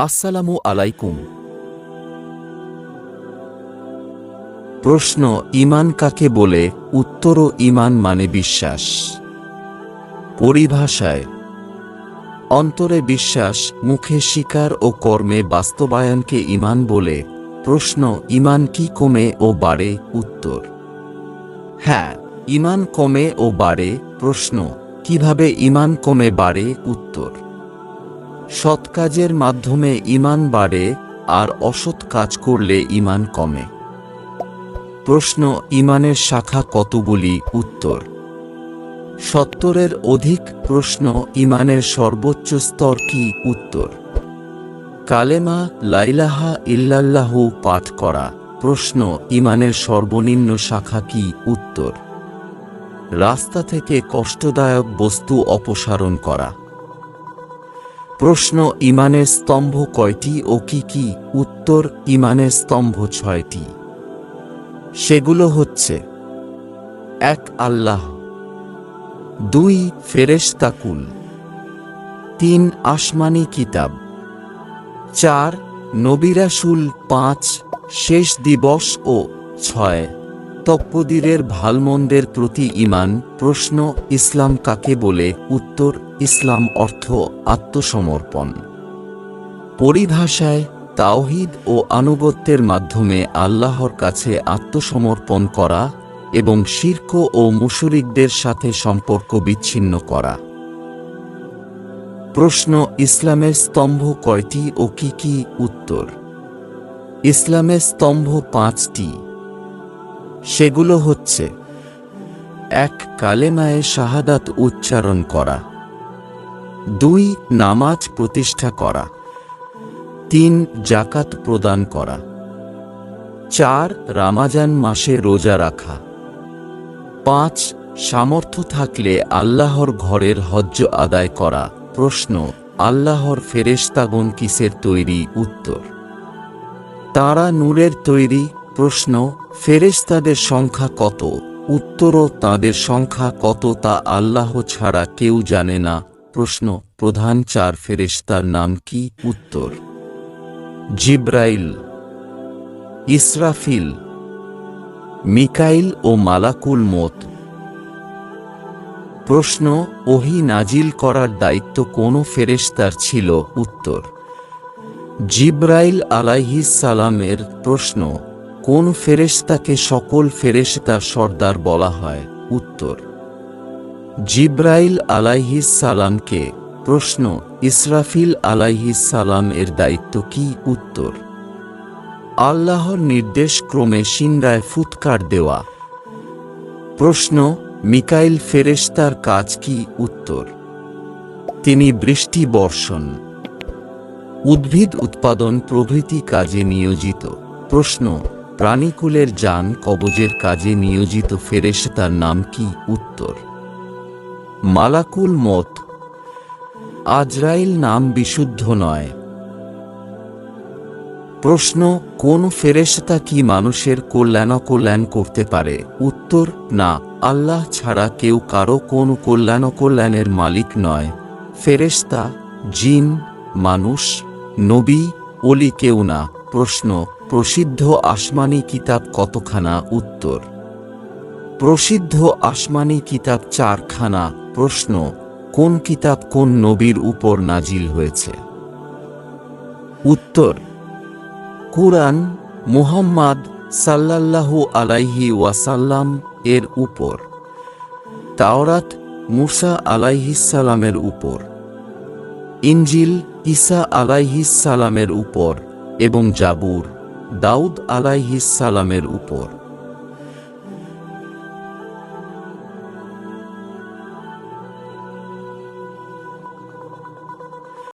আসসালামু আলাইকুম। প্রশ্ন, ইমান কাকে বলে? উত্তর, ইমান মানে বিশ্বাস। পরিভাষায়, অন্তরে বিশ্বাস, মুখে স্বীকার ও কর্মে বাস্তবায়নকে ইমান বলে। প্রশ্ন, ইমান কি কমে ও বাড়ে? উত্তর হ্যাঁ ইমান কমে ও বাড়ে। প্রশ্ন, কীভাবে ইমান কমে বাড়ে? উত্তর সৎ কাজের মাধ্যমে ইমান বাড়ে আর অসৎ কাজ করলে ইমান কমে। প্রশ্ন ইমানের শাখা কতগুলি? উত্তর, সত্তরের অধিক প্রশ্ন ইমানের সর্বোচ্চ স্তর কি? উত্তর, কালেমা লাইলাহা ইল্লাল্লাহু পাঠ করা। প্রশ্ন ইমানের সর্বনিম্ন শাখা কি? উত্তর, রাস্তা থেকে কষ্টদায়ক বস্তু অপসারণ করা। প্রশ্ন ইমানের স্তম্ভ কয়টি ও কি কি? উত্তর, ইমানের স্তম্ভ ছয়টি। সেগুলো হচ্ছে, এক, আল্লাহ। দুই ফেরেশতাকুল তিন, আসমানি কিতাব। চার নবিরাসুল পাঁচ, শেষ দিবস ও ছয়। তপ্পদিরের ভালমন্দের প্রতি ইমান প্রশ্ন, ইসলাম কাকে বলে? উত্তর, ইসলাম অর্থ, আত্মসমর্পণ। পরিভাষায়, তাওহিদ ও আনুগত্যের মাধ্যমে আল্লাহর কাছে আত্মসমর্পণ করা এবং শির্ক ও মুশরিকদের সাথে সম্পর্ক বিচ্ছিন্ন করা। প্রশ্ন, ইসলামের স্তম্ভ কয়টি ও কি কি? উত্তর, ইসলামের স্তম্ভ পাঁচটি। সেগুলো হচ্ছে এক কালেমায়ে শাহাদাত উচ্চারণ করা, দুই নামাজ প্রতিষ্ঠা করা, তিন জাকাত প্রদান করা, চার রামাজান মাসে রোজা রাখা, পাঁচ সামর্থ্য থাকলে আল্লাহর ঘরের হজ্জ আদায় করা। প্রশ্ন, আল্লাহর ফেরেশতাগণ কিসের তৈরি? উত্তর, তারা নূরের তৈরি প্রশ্ন, ফেরেশতাদের সংখ্যা কত? উত্তরও, তাদের সংখ্যা কত তা আল্লাহ ছাড়া কেউ জানে না। প্রশ্ন, প্রধান চার ফেরেশতার নাম কি? উত্তর, জিব্রাইল, ইসরাফিল, মিকাইল ও মালাকুল মত প্রশ্ন, ওহি নাজিল করার দায়িত্ব কোন ফেরেশতার ছিল? উত্তর, জিব্রাইল আলাইহিস সালামের প্রশ্ন কোন ফেরেশতাকে সকল ফেরেশতার সর্দার বলা হয়? উত্তর। জিব্রাইল আলাইহিস সালামকে প্রশ্ন, ইসরাফিল আলাইহিস সালাম এর দায়িত্ব কি? উত্তর। আল্লাহর নির্দেশ ক্রমে সিন্দায় ফুৎকার দেওয়া। প্রশ্ন, মিকাইল ফেরেশতার কাজ কি? উত্তর। তিনি বৃষ্টি বর্ষণ। উদ্ভিদ উৎপাদন প্রভৃতি কাজে নিয়োজিত। প্রশ্ন প্রাণীকুলের যান কবজের কাজে নিয়োজিত ফেরেশতার নাম কি উত্তর? মালাকুল মত আজরাইল নাম বিশুদ্ধ নয়। প্রশ্ন, কোন ফেরেশতা কি মানুষের কল্যাণ করতে পারে? উত্তর, না, আল্লাহ ছাড়া কেউ কারও কোন কল্যাণ কল্যাণের মালিক নয়। ফেরেশতা, জিন, মানুষ, নবী অলি কেউ না। প্রশ্ন প্রসিদ্ধ আসমানি কিতাব কতখানা উত্তর? প্রসিদ্ধ আসমানি কিতাব চারখানা প্রশ্ন, কোন কিতাব কোন নবীর উপর নাজিল হয়েছে? উত্তর, কুরআন মুহাম্মদ সাল্লাল্লাহু আলাইহি ওয়াসাল্লাম এর উপর, তাওরাত মুসা আলাইহিসালামের উপর ইঞ্জিল ঈসা আলাইহিসালামের উপর এবং জাবুর। দাউদ আলাইহিসালামের উপর।